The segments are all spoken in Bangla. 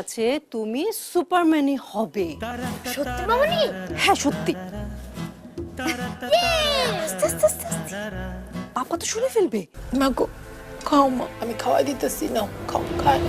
আছে তুমি সুপারম্যানই হবে। সত্যি মামনি? হ্যাঁ সত্যি। পাপা তো শুনে ফেলবে। মা গো খাও মা আমি খাওয়া দিতেছি না খাও খাও।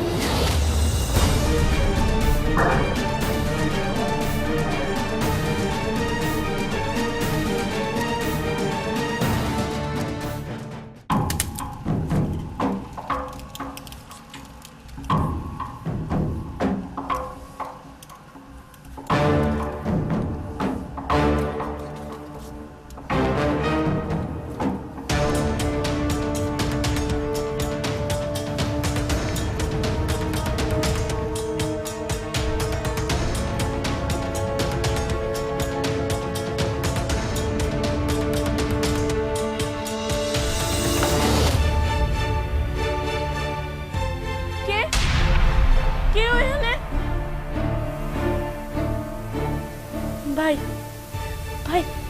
ভাই কে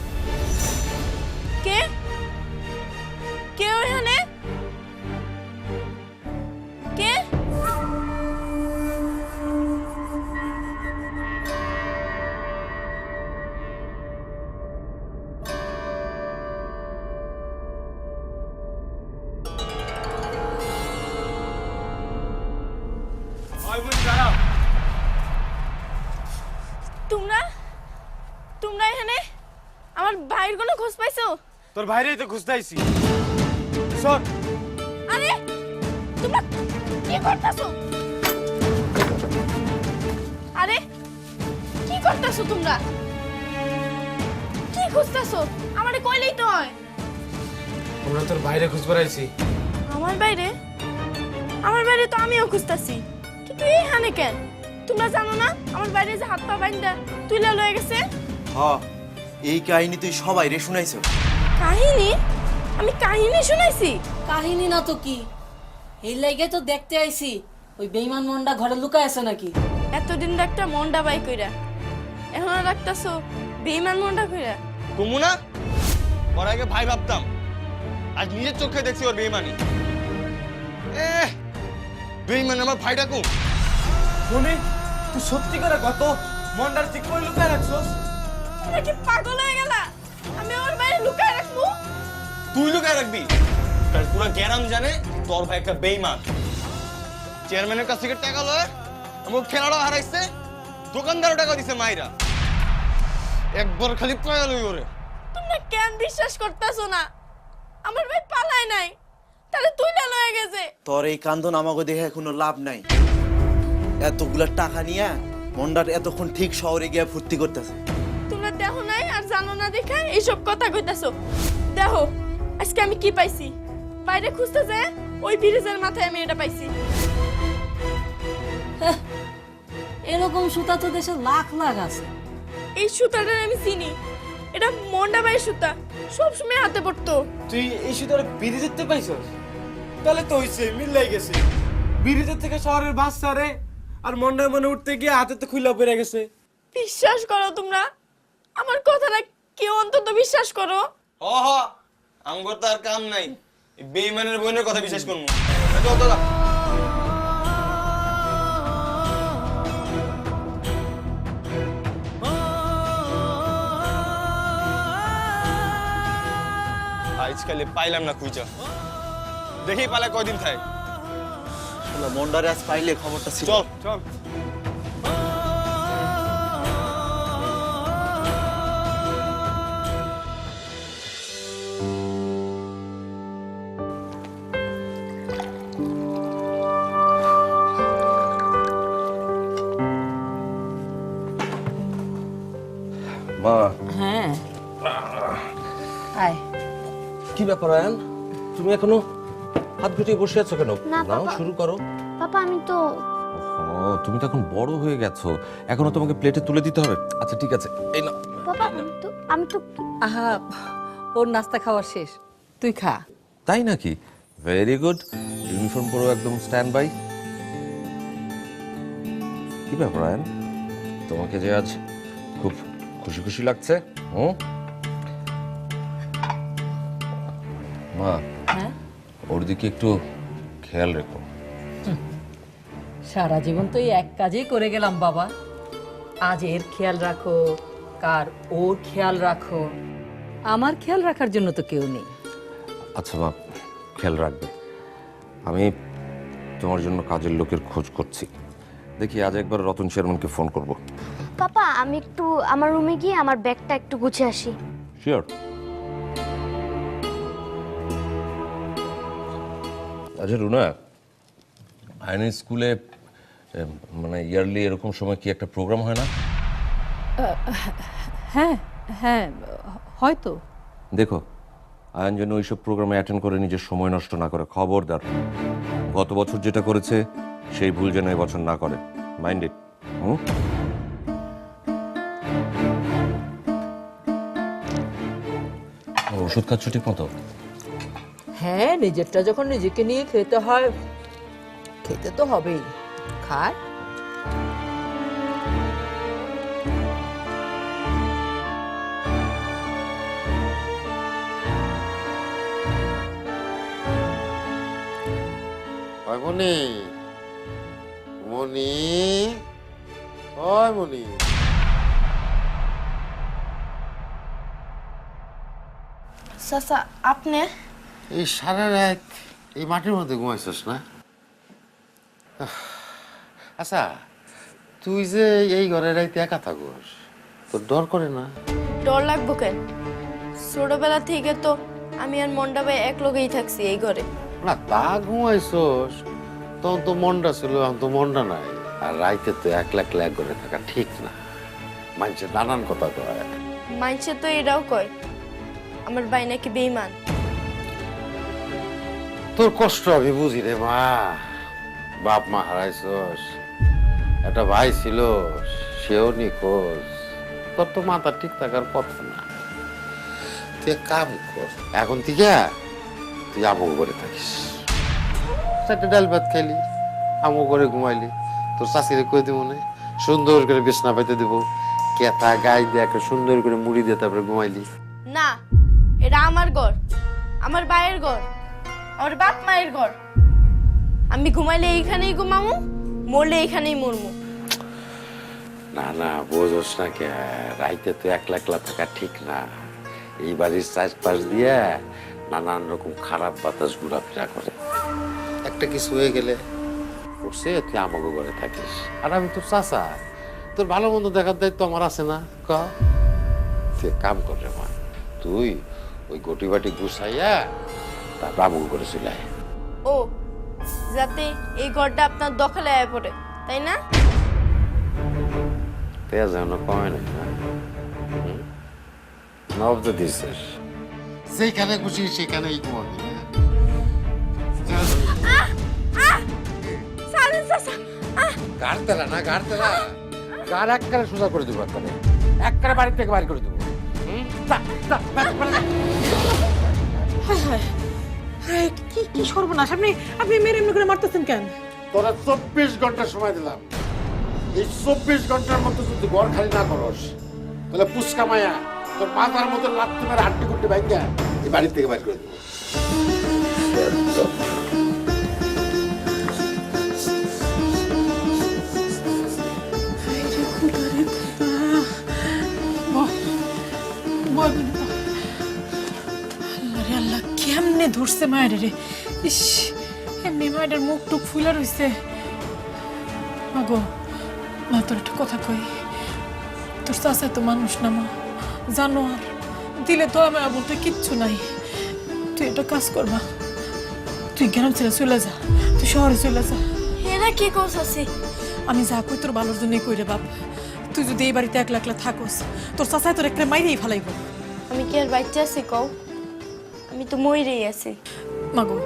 তোর বাইরেই তো খুঁজতে আইছি। শোন আরে তোমরা কি করতেছো? আরে কি করতেছো তোমরা? কি খুঁজতেছো? আমারে কইলেই তো হয়। আমরা তোর বাইরে খুঁজবার আইছি। আমার বাইরে? আমার বাইরে তো আমিও খুঁজতেছি। কিন্তু এখানে কেন? তোমরা জানো না আমার বাইরে যে হাত পা বাইন্দা তুইলা লয়ে গেছে? হ এই কাহিনী তুই সবাই রে শুনাইছ। কাহিনী? আমি কাহিনী শুনাইছি। কাহিনী না তো কি? এই লাইগে তো দেখতে আইছি ওই বেইমান মন্ডা ঘরে লুকায় আছে নাকি? এতদিন একটা মন্ডা বাই কইরা এখন রাখতাছো বেইমান মন্ডা কইরা। কুমুনা ওর আগে ভাই ভাবতাম আজ নিজের চোখে দেখছি ওর বেইমানি। এ বেইমান আমার ভাইটা কু শুনি তুই সত্যি করে কত মন্ডার ঠিক করে লুকায় রাখছস? কি পাগল হয়ে গেলা? লুকায় রাখব? তুই লুকায় রাখবি? তার পুরো গ্যারাম জানে তোর ভাই একটা বেইমান। চেয়ারম্যানের কাছ থেকে টাকা লয় আমার খেলাটা হারাইছে দোকানদারও টাকা দিছে মাইরা। একবার খালি পায়া লই ওরে। তোমরা কেন বিশ্বাস করতেছো না? আমার ভাই পালায় নাই তাহলে তুই না লয়ে গেছে। তোর এই কান্দন আমাকে দেখে কোনো লাভ নাই। এতগুলা টাকা নিয়ে মন্ডার এতক্ষণ ঠিক শহরে গিয়ে ফুর্তি করতেছে। তোমরা দেখো নাই আর জানো না দেখা এইসব কথা কইতাছো। দেখো আজকে আমি কি পাইছি? বাইরে খুঁজতে যায় ওই ব্রিজের মাথায় আমি এটা পাইছি। এরকম সুতা তো দেশে লাখ লাখ আছে। এই সুতাটা আমি চিনি। এটা মন্ডা বাই সুতা। সব সময় হাতে পড়তো। তুই এই সুতোর বিড়ি দেখতে পাইছস? তাহলে তো হইছে মিলাই গেছে। বিড়িতে থেকে শহরের বাস ছাড়ে আর মন্ডা মনে উঠতে গিয়ে হাতে তো খুইলা পড়ে গেছে। বিশ্বাস করো তোমরা আমার কথাটা কেউ অন্তত বিশ্বাস করো। হ হ। আমগর তো আর কাম নাই। এই বেইমানের বোনের কথা বিশ্বাস করব চল আজকালে পাইলাম না খুঁজা। দেখি পালা কয়দিন থাকে মন্ডারে আজ পাইলে খবরটা ছিল। চল চল। মা। হ্যাঁ। আয়। কি ব্যাপার আয়ান? তুমি এখনও হাত গুটিয়ে বসে আছো কেন? না, নাও। শুরু করো। পাপা আমি তো ও তুমি তো এখন বড় হয়ে গেছো। এখনও তোমাকে প্লেটে তুলে দিতে হবে। আচ্ছা ঠিক আছে। এই না পাপা আমি তো আমি তো আহা ওর নাস্তা খাওয়া শেষ। তুই খা। তাই নাকি? ভেরি গুড ইউনিফর্ম পরো একদম স্ট্যান্ড বাই কি ব্যাপার আয়ান? তোমাকে যে আজ খুব খুশি খুশি লাগছে হুম মা হ্যাঁ? ওর দিকে একটু খেয়াল রেখো। সারা জীবন তো এই এক কাজেই করে গেলাম বাবা। আজ এর খেয়াল রাখো কার ওর খেয়াল রাখো। আমার খেয়াল রাখার জন্য তো কেউ নেই। আচ্ছা মা খেয়াল রাখবে। আমি তোমার জন্য কাজের লোকের খোঁজ করছি। দেখি আজ একবার রতন চেয়ারম্যানকে ফোন করব। পাপা আমি একটু আমার রুমে গিয়ে আমার ব্যাগটা একটু গুছিয়ে আসি। শিওর আচ্ছা রুনা আইনি স্কুলে এ, মানে ইয়ারলি এরকম সময় কি একটা প্রোগ্রাম হয় না? হ্যাঁ হ্যাঁ হয়তো। দেখো আয়ন যেন ওইসব প্রোগ্রামে অ্যাটেন্ড করে নিজের সময় নষ্ট না করে। খবরদার গত বছর যেটা করেছে সেই ভুল যেন এবছর না করে। মাইন্ডেড হুম? ওষুধ খাচ্ছ ঠিক মতো? হ্যাঁ নিজেরটা যখন নিজেকে নিয়ে খেতে হয় খেতে তো হবেই। খায়। মনি। মনি? ওই মনি। চাচা আপনি? এই সারা রাত এই মাটির মধ্যে ঘুমাইছিস না? আচ্ছা তুই যে এই ঘরে রাইতে একা থাকস তোর ডর করে না? ডর লাগবো কেন? ছোটবেলা থেকে তো আমি আর মন্ডা ভাই এক লগেই থাকছি এই ঘরে। না তা ঘুমাইছস তখন তো মনটা ছিল এখন তো মনটা নাই। আর রাইতে তো একলা একলা এক ঘরে থাকা ঠিক না। মানুষের নানান কথা কয়। মাইনসে তো এটাও কয় আমার ভাই নাকি বেইমান তোর কষ্ট আমি বুঝি রে মা। বাপ মা হারাইছস একটা ভাই ছিল সেও নিখোঁজ। তোর তো মাথা ঠিক থাকার কথা না। তুই কাম কর এখন থেকে তুই আমুক করে থাকিস। চারটে ডাল ভাত খাইলি আমুক করে ঘুমাইলি। তোর চাষিরে কই দিব না? সুন্দর করে বিছনা পাইতে দিব। কেতা গাই দিয়ে সুন্দর করে মুড়ি দিয়ে তারপরে ঘুমাইলি। না এটা আমার ঘর আমার ভাইয়ের ঘর আমার বাপ মায়ের ঘর। আমি ঘুমাইলে এইখানেই ঘুমামু মরলে এইখানেই মরমু। না না বোঝোস না কে রাইতে তো একলা একলা থাকা ঠিক না। এই বাড়ির চারপাশ দিয়ে নানান রকম খারাপ বাতাস ঘোরাফেরা করে। একটা কিছু হয়ে গেলে? সে তুই আমাকে ঘরে থাকিস। আর আমি তোর চাচা তোর ভালো মন্দ দেখার দায়িত্ব আমার আছে না ক? কাম কর রে মা তুই ওই গটি বাটি গুছাইয়া তারপর আমাকে ঘরে চলে ও যাতে এই ঘরটা আপনার দখলে আয় পড়ে তাই না? তেজ যেন কমে নাই না হুম? নবদ দিছিস সেইখানে খুশি সেখানেই ঘুমাবি গাড়তেলা না গাড়তেলা? গাড় এককালে সোজা করে দেবো একবারে একবারে বাড়ি থেকে বাইর করে দেবো। কি কি সর্বনাশ। আপনি আপনি মেরে এমনি মারতেছেন কেন? তোরা চব্বিশ ঘণ্টা সময় দিলাম। এই চব্বিশ ঘণ্টার মধ্যে যদি ঘর না করস, তাহলে পুচকা মায়া, তোর মাথার মতো লাত্তি মেরে হাড্ডি কুড্ডি ভাঙ্গা এই বাড়ি থেকে বাইর করে দেবো। কেমনে ধরছে মায়ের রে। ইস এমনি মায়ের মুখ টুক ফুলা রইছে। মা গো মা তোর একটা কথা কই। তোর চাষা তো মানুষ না মা জানো আর। দিলে তো আমি বলতে কিচ্ছু নাই। তুই একটা কাজ করবা তুই গ্রাম ছেড়ে চলে যা। তুই শহরে চলে যা। এরা কি করছে আমি যা কই তোর ভালোর জন্যই কই রে বাপ। তুই যদি এই বাড়িতে একলা একলা থাকস তোর চাচাই তোর একটা মাইরেই ফেলাইব। আমি কি আর বাচ্চা আছি কও? আমি তো মরেই আছি। মাগো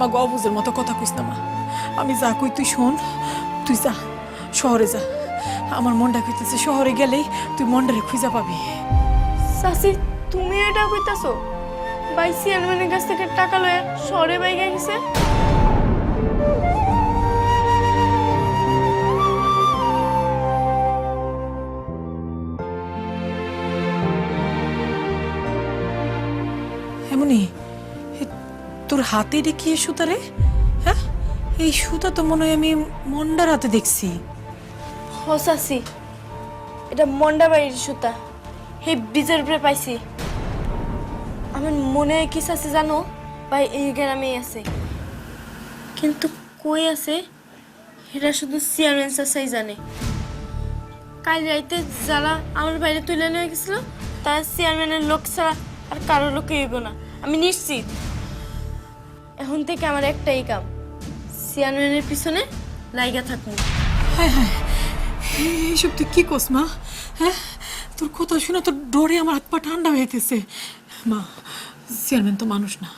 মাগো অবুজের মতো কথা কইস না মা। আমি যা কই তুই শোন তুই যা শহরে যা। আমার মনটা কইতেছে শহরে গেলেই তুই মনটারে খুঁজা পাবি। সাসি তুমি এটা কইতাছো? ভাই মানে কাছ থেকে টাকা লয়ে শহরে বাইকে গেছে? হাতে রে কি সুতারে হ্যাঁ? এই সুতা তো মনে হয় আমি মন্ডার হাতে দেখছি। হসাসি এটা মন্ডা বাড়ির সুতা। হে ব্রিজের উপরে পাইছি। আমার মনে হয় কি আছে জানো? ভাই, এই গ্রামে আছে। কিন্তু কই আছে? এটা শুধু চেয়ারম্যান চাচাই জানে। কাল রাইতে যারা আমার বাইরে তুলে নিয়ে গেছিল, তার চেয়ারম্যানের লোক ছাড়া আর কারও লোকে এগো না। আমি নিশ্চিত। এখন থেকে আমার একটাই কাম। চেয়ারম্যানের পিছনে লাইগা থাকুন। এইসব তুই কি কোস মা? হ্যাঁ? তোর কথা শুনে তোর ডরে আমার হাত পা ঠান্ডা হয়ে যেতেছে মা চেয়ারম্যান তো মানুষ না।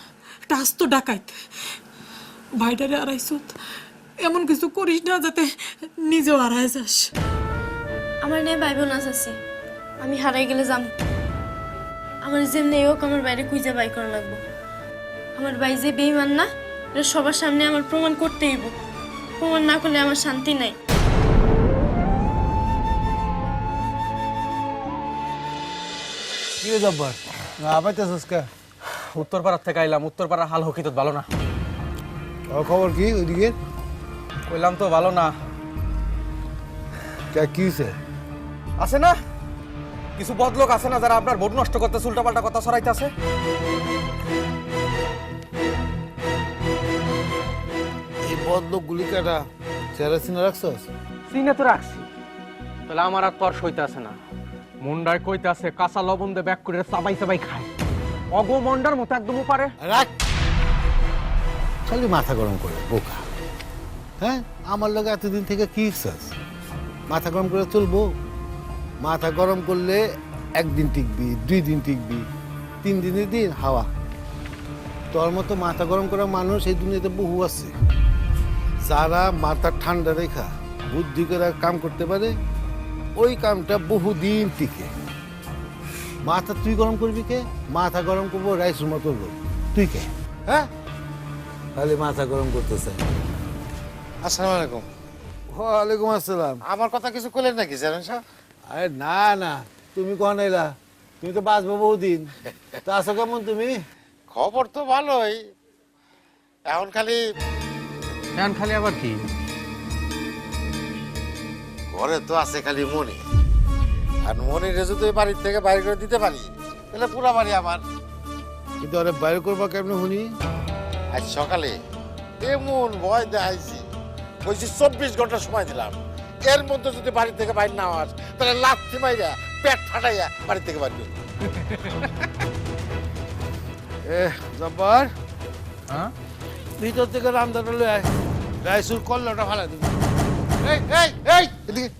একটা আস্ত ডাকাইত ভাইটারে আড়াইছত এমন কিছু করিস না যাতে নিজেও আড়াই যাস। আমার নিয়ে ভাই বোন আছে। আমি হারাই গেলে যাম। আমার যেমনি হোক আমার বাইরে খুঁজে বাই করা লাগবো। আমার ভাই যে বেইমান না এটা সবার সামনে আমার প্রমাণ করতেই হইব। প্রমাণ না করলে আমার শান্তি নাই। কি রে জব্বার আপাইতেছিস কে উত্তরপাড়ার থেকে আইলাম উত্তরপাড়ার হাল ভালো না। খবর কি ওইদিকে? কইলাম তো ভালো না। কে আছে না? কিছু বদলোক আছে না যারা আপনার ভোট নষ্ট করতে উল্টাপাল্টা কথা ছড়াইতেছে এই বদলোক গুলি কাটা চেহারা চিনে রাখছস? চিনে তো রাখছি। তাহলে আমার আর তর সইতে আছে না। মুন্ডায় কইতে আছে কাঁচা লবণ দিয়ে ব্যাক করে চাবাই চাবাই খায়। অগো মন্ডার মতো একদম পারে রাখ। খালি মাথা গরম করে বোকা। হ্যাঁ? আমার লগে এতদিন থেকে কি ইচ্ছাস মাথা গরম করে চলবো? মাথা গরম করলে একদিন টিকবি দুই দিন টিকবি তিন দিনের দিন হাওয়া। তোর মতো মাথা গরম করা মানুষ এই দুনিয়াতে বহু আছে। যারা মাথা ঠান্ডা রেখা বুদ্ধি করে কাম করতে পারে ওই কামটা বহুদিন টিকে। মাথা তুই গরম করবি কে? মাথা গরম করব রাইসুর মতো তুই কে? হ্যাঁ? তাহলে মাথা গরম করতে চাই আসসালামু আলাইকুম। ওয়ালাইকুম আসসালাম। আমার কথা কিছু করলেন নাকি জানেন সাহেব? আরে না না। তুমি কখন এলা? তুমি তো বাঁচবো বহুদিন। তা আছো কেমন তুমি? খবর তো ভালোই। এখন খালি ফ্যান খালি আবার কি? ঘরে তো আছে খালি মনি আর মনির যদি বাড়ির থেকে বাইরে করে দিতে পারি তাহলে পুরো বাড়ি আমার। কিন্তু আরে বাইরে করবা কেমন শুনি আজ সকালে এমন ভয় দেখাইছি। বলছি চব্বিশ ঘণ্টা সময় দিলাম। এর মধ্যে যদি বাড়ি থেকে বাইরে না আস তাহলে লাথি মাইরা পেট ফাটাইয়া বাড়ি থেকে বাড়ি। এ জব্বার। হ্যাঁ? ভিতর থেকে রামদাটা লয়ে আয়। রাইসুর কল্লাটা ফালা দিবি এই এই এই, এদিকে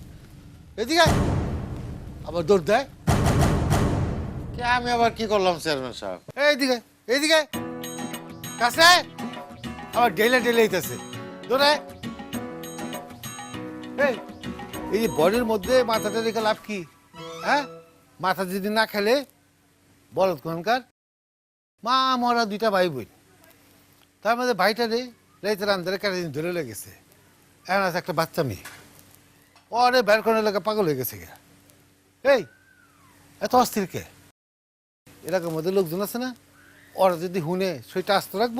এদিকে। আবার দৌড় দেয়। কে, আমি আবার কি করলাম, চেয়ারম্যান সাহেব? এইদিকে এইদিকে। কাছে। আবার ডেলে ডেলে এইতেছে দৌড়ে। এই এই যে বডির মধ্যে মাথাটা রেখে লাভ কি? হ্যাঁ? মাথা যদি না খেলে, বলদ কোনকার? মা মরা দুইটা ভাই বোন। তার মধ্যে ভাইটা রে। রাইতের আন্দারে কাটা দিন ধরে লেগেছে এখন আছে একটা বাচ্চা মেয়ে। ওরে বের করে লেগে পাগল হয়ে গেছে গে। এই এত অস্থির কে? এরকম মধ্যে লোকজন আছে না? ওরা যদি হুনে সেটা আস্ত রাখব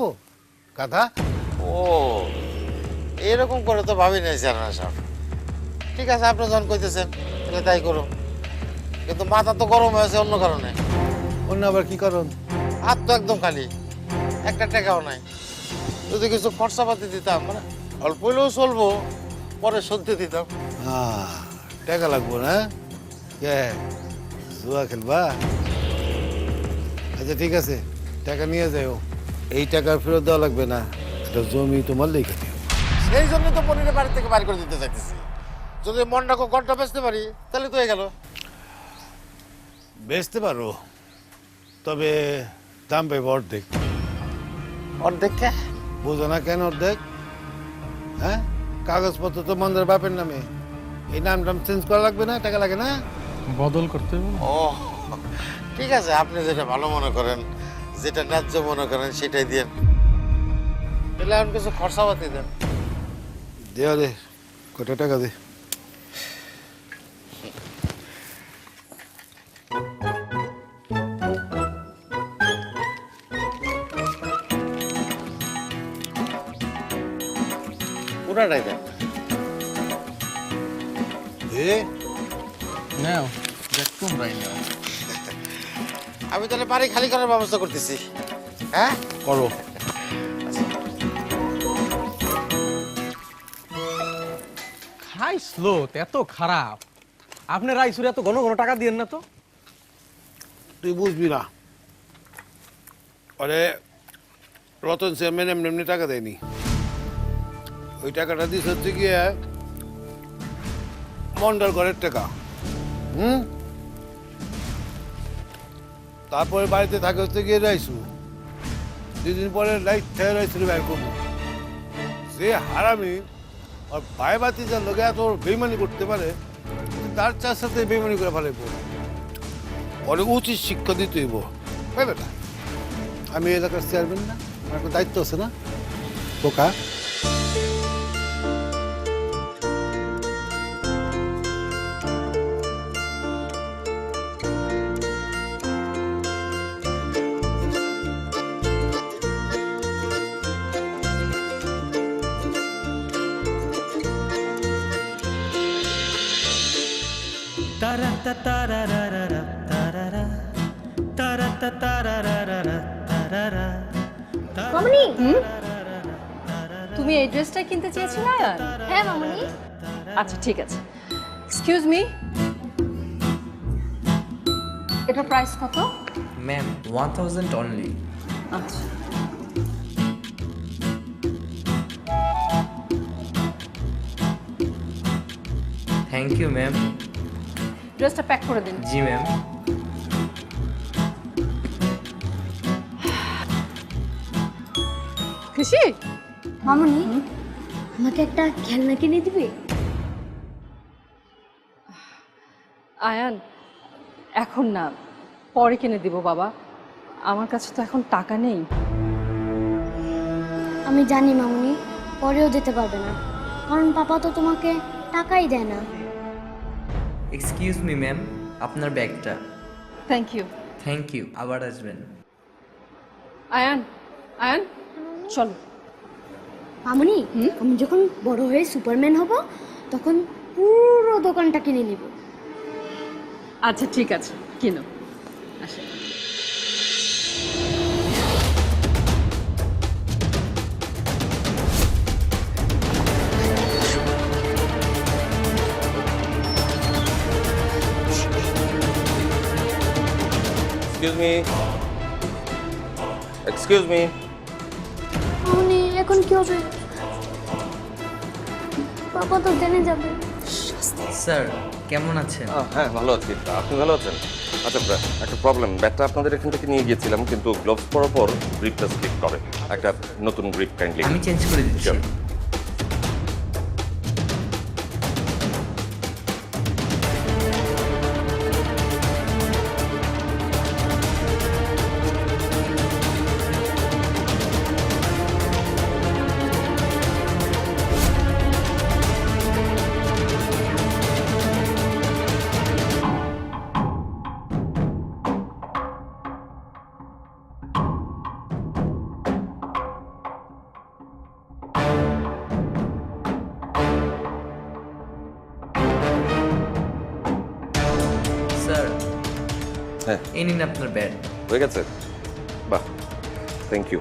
গাধা। ও এরকম করে তো ভাবি নাই চেয়ারম্যান সাহেব ঠিক আছে আপনি যখন কইতেছেন তাহলে তাই করুন। কিন্তু মাথা তো গরম হয়েছে অন্য কারণে। অন্য আবার কি কারণ? হাত তো একদম খালি। একটা টাকাও নাই। যদি কিছু খরচাপাতি দিতাম মানে অল্প হলেও চলবো পরে সত্যি দিতাম। টাকা লাগবো না? কে? জুয়া খেলবা? আচ্ছা ঠিক আছে টাকা নিয়ে যাও এই টাকা ফেরত দেওয়া লাগবে না এটা জমি তোমার দিও। সেই জন্য তো মনিরে বাড়ি থেকে বাড়ি করে দিতে চাইতেছি। যদি মনটাকে ঘণ্টা বেচতে পারি তাহলে তো হয়ে গেল। বেচতে পারো তবে দাম পাইব অর্ধেক। অর্ধেক? বোঝো না কেন অর্ধেক হ্যাঁ? কাগজপত্র তো মন্দের বাপের নামে। এই নাম টাম চেঞ্জ করা লাগবে না? টাকা লাগে না? বদল করতে হবে। না? ও ঠিক আছে আপনি যেটা ভালো মনে করেন যেটা ন্যায্য মনে করেন সেটাই দেন তাহলে এখন কিছু খরচাপাতি দেন। দেওয়া দে কত টাকা দে? বাড়ি খালি করার ব্যবস্থা করতেছি। হ্যাঁ? করো। খাই স্লো এত খারাপ। আপনি রাইসুর এত ঘন ঘন টাকা দিয়েন না তো? তুই বুঝবি না। আরে রতন চেয়ারম্যান এমনি এমনি টাকা দেয়নি। ওই টাকাটা দিস হচ্ছে গিয়ে মন্ডার ঘরের টাকা। হুম? তারপরে বাড়িতে থাকে হচ্ছে গিয়ে রাইসু দুদিন পরে লাইট থেকে রাইসুর বের করব সে হারামি আর ভাই বাতি যার লোকে এত বেইমানি করতে পারে তার চার সাথে বেইমানি করে ফেলে অনেক উচিত শিক্ষা দিতে হইব। বেটা, আমি এলাকার চেয়ারম্যান না, আমার দায়িত্ব আছে না? বোকা। মামনি! তুমি এই ড্রেসটা কিনতে চেয়েছিলে? হ্যাঁ মামনি। আচ্ছা ঠিক আছে। এক্সকিউজ মি এটার প্রাইস কত? ম্যাম ওয়ান থাউজেন্ড অনলি আচ্ছা। থ্যাংক ইউ ম্যাম ড্রেসটা প্যাক করে দিন। জি ম্যাম খুশি? মামনি? আমাকে একটা খেলনা কিনে দিবে? আয়ান এখন না পরে কিনে দিব বাবা। আমার কাছে তো এখন টাকা নেই। আমি জানি মামনি পরেও যেতে পারবে না। কারণ পাপা তো তোমাকে টাকাই দেয় না। এক্সকিউজ মি ম্যাম আপনার ব্যাগটা। থ্যাংক ইউ থ্যাংক ইউ আবার আসবেন। আয়ান আয়ান চলো। মামনি আমি যখন বড় হয়ে সুপারম্যান হব তখন পুরো দোকানটা কিনে নিব। আচ্ছা ঠিক আছে কিনো। আসে। এক্সকিউজ মি এক্সকিউজ মি মামনি এখন কি হবে? পাপা তো জেনে যাবে। স্যার কেমন আছেন? হ্যাঁ ভালো আছি। আপনি ভালো আছেন? আচ্ছা একটা প্রবলেম ব্যাটটা আপনাদের এখান থেকে নিয়ে গিয়েছিলাম কিন্তু গ্লোভস পরার পর গ্রিপটা স্লিপ করে। একটা নতুন গ্রিপ কাইন্ডলি আমি চেঞ্জ করে দিচ্ছি। হ্যাঁ। এই নিন আপনার ব্যাগ হয়ে গেছে? বাহ থ্যাংক ইউ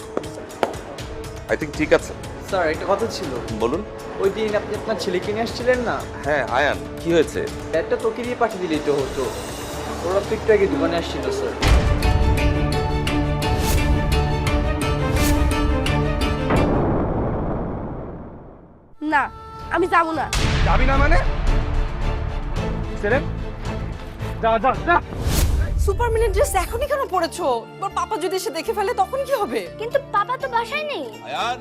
আই থিঙ্ক ঠিক আছে। স্যার একটা কথা ছিল। বলুন। ওই দিন আপনি আপনার ছেলেকে নিয়ে আসছিলেন না? হ্যাঁ আয়ান কি হয়েছে? ব্যাগটা তোকে দিয়ে পাঠিয়ে দিলেই তো হতো। ওরা তো একটু আগে দোকানে আসছিল স্যার না আমি যাব না। যাবি না মানে? ছেলে? যা যা যা। সুপারম্যানের ড্রেস এখনই কেন পরেছো? তোর পাপা যদি এসে দেখে ফেলে তখন কি হবে? কিন্তু পাপা তো বাসায় নেই। আয়ান!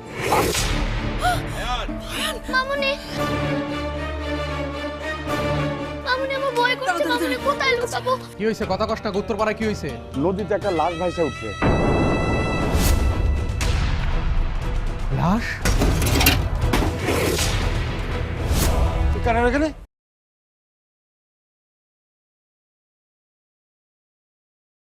মামনি! মামনি আমার ভয় করছে মামনি কোথায় লুকাবো? কি হয়েছে? কথা কষ্ট উত্তরপাড়ায় কি হয়েছে? নদীতে একটা লাশ ভাইসা উঠছে। লাশ? তুই এখানে?